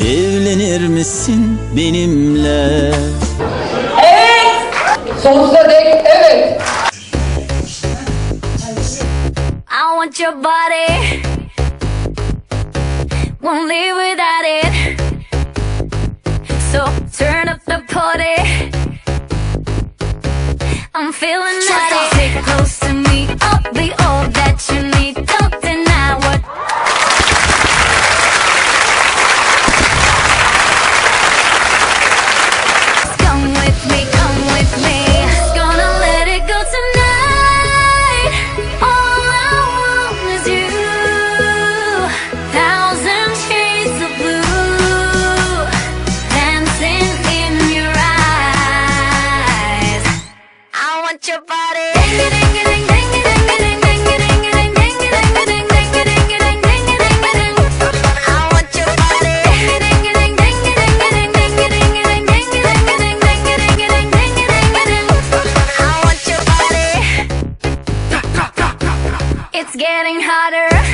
Evlenir misin benimle? Sonsuza dek evet. I want your body. Won't live without it. So turn up the party. I'm feeling naughty. Stick close to me. I'll be all that you need. getting hotter.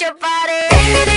your body.